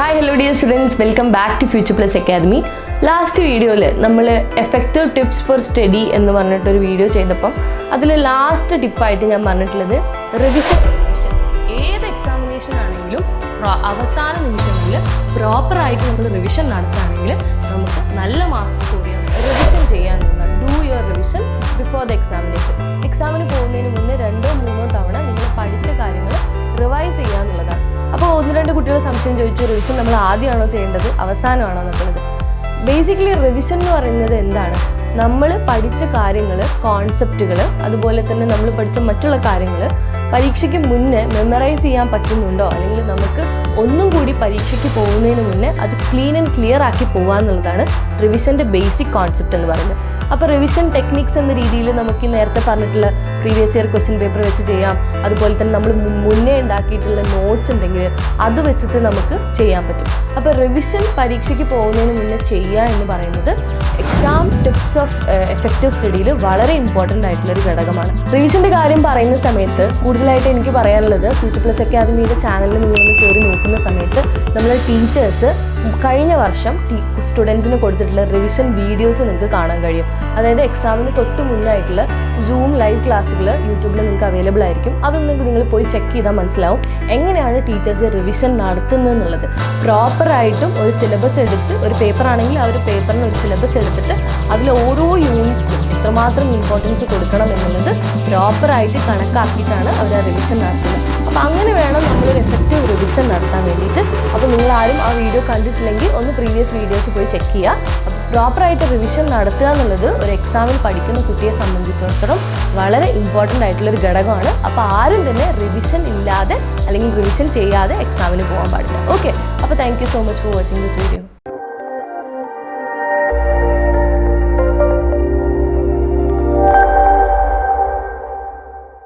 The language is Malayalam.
Hi hello dear students welcome back to Future Plus Academy last വീഡിയോയിൽ നമ്മൾ എഫക്റ്റീവ് ടിപ്സ് ഫോർ സ്റ്റഡി എന്ന് പറഞ്ഞിട്ടൊരു വീഡിയോ ചെയ്തപ്പം അതിൽ ലാസ്റ്റ് ടിപ്പായിട്ട് ഞാൻ പറഞ്ഞിട്ടുള്ളത് റിവിഷൻ ഏത് എക്സാമിനേഷൻ ആണെങ്കിലും അവസാന നിമിഷങ്ങളിൽ പ്രോപ്പറായിട്ട് നമ്മൾ റിവിഷൻ നടത്തുകയാണെങ്കിൽ നമുക്ക് നല്ല മാർക്സ് സ്കോർ ചെയ്യാം റിവിഷൻ ചെയ്യാൻ do your revision before the examination ഒന്ന് രണ്ട് കുട്ടികൾ സംശയം ചോദിച്ചു റിവിഷൻ നമ്മൾ ആദ്യമാണോ ചെയ്യേണ്ടത് അവസാനമാണോ എന്നുള്ളത് ബേസിക്കലി റിവിഷൻ എന്ന് പറയുന്നത് എന്താണ്? നമ്മൾ പഠിച്ച കാര്യങ്ങൾ കോൺസെപ്റ്റുകൾ അതുപോലെ തന്നെ നമ്മൾ പഠിച്ച മറ്റുള്ള കാര്യങ്ങൾ പരീക്ഷയ്ക്ക് മുന്നേ മെമ്മറൈസ് ചെയ്യാൻ പറ്റുന്നുണ്ടോ? അല്ലെങ്കിൽ നമുക്ക് ഒന്നും കൂടി പരീക്ഷയ്ക്ക് പോകുന്നതിന് മുന്നേ അത് ക്ലീൻ ആൻഡ് ക്ലിയർ ആക്കി പോകുക എന്നുള്ളതാണ് റിവിഷന്റെ ബേസിക് കോൺസെപ്റ്റ് എന്ന് പറയുന്നത്. അപ്പോൾ റിവിഷൻ ടെക്നിക്സ് എന്ന രീതിയിൽ നമുക്ക് നേരത്തെ പറഞ്ഞിട്ടുള്ള പ്രീവിയസ് ഇയർ ക്വസ്റ്റ്യൻ പേപ്പർ വെച്ച് ചെയ്യാം. അതുപോലെ തന്നെ നമ്മൾ മുന്നേ ഉണ്ടാക്കിയിട്ടുള്ള നോട്ട്സ് ഉണ്ടെങ്കിൽ അത് വെച്ചിട്ട് നമുക്ക് ചെയ്യാൻ പറ്റും. അപ്പോൾ റിവിഷൻ പരീക്ഷയ്ക്ക് പോകുന്നതിന് മുന്നേ ചെയ്യുക എന്ന് പറയുന്നത് എക്സാം ടിപ്സ് ഓഫ് എഫക്റ്റീവ് സ്റ്റഡിയിൽ വളരെ ഇമ്പോർട്ടന്റ് ആയിട്ടുള്ള ഒരു ഘടകമാണ് റിവിഷന്റെ കാര്യം പറയുന്ന സമയത്ത് കൂടുതലായിട്ട് എനിക്ക് പറയാനുള്ളത് ഫ്യൂച്ചർ പ്ലസ് അക്കാദമിയുടെ ചാനലിൽ നിങ്ങളൊന്ന് കയറി നോക്കുന്ന സമയത്ത് നമ്മൾ ടീച്ചേഴ്സ് കഴിഞ്ഞ വർഷം സ്റ്റുഡൻസിന് കൊടുത്തിട്ടുള്ള റിവിഷൻ വീഡിയോസ് നിങ്ങൾക്ക് കാണാൻ കഴിയും. അതായത് എക്സാമിന് തൊട്ട് മുന്നായിട്ടുള്ള സൂം ലൈവ് ക്ലാസ്സുകൾ യൂട്യൂബിൽ നിങ്ങൾക്ക് അവൈലബിൾ ആയിരിക്കും. അതൊന്നും നിങ്ങൾ പോയി ചെക്ക് ചെയ്താൽ മനസ്സിലാവും എങ്ങനെയാണ് ടീച്ചേഴ്സ് റിവിഷൻ നടത്തുന്നത് എന്നുള്ളത് പ്രോപ്പറായിട്ടും ഒരു സിലബസ് എടുത്ത് ഒരു പേപ്പർ ആണെങ്കിൽ ആ ഒരു പേപ്പറിന് ഒരു സിലബസ് എടുത്തിട്ട് അതിൽ ഓരോ യൂണിറ്റ്സും എത്രമാത്രം ഇമ്പോർട്ടൻസ് കൊടുക്കണം എന്നുള്ളത് പ്രോപ്പറായിട്ട് കണക്കാക്കിയിട്ടാണ് അവർ ആ റിവിഷൻ നടത്തുന്നത്. അപ്പോൾ അങ്ങനെ വേണം നമ്മളൊരു എഫക്റ്റീവ് റിവിഷൻ നടത്താൻ വേണ്ടിയിട്ട്. അപ്പോൾ നിങ്ങളാരും ആ വീഡിയോ കണ്ടിട്ടില്ലെങ്കിൽ ഒന്ന് പ്രീവിയസ് വീഡിയോസ് പോയി ചെക്ക് ചെയ്യുക. പ്രോപ്പറായിട്ട് റിവിഷൻ നടത്തുക എന്നുള്ളത് ഒരു എക്സാമിൽ പഠിക്കുന്ന കുട്ടിയെ സംബന്ധിച്ചിടത്തോളം വളരെ ഇമ്പോർട്ടന്റ് ആയിട്ടുള്ളൊരു ഘടകമാണ്. അപ്പോൾ ആരും തന്നെ റിവിഷൻ ഇല്ലാതെ അല്ലെങ്കിൽ റിവിഷൻ ചെയ്യാതെ എക്സാമിന് പോകാൻ പാടില്ല. ഓക്കെ അപ്പോൾ thank so much for watching this video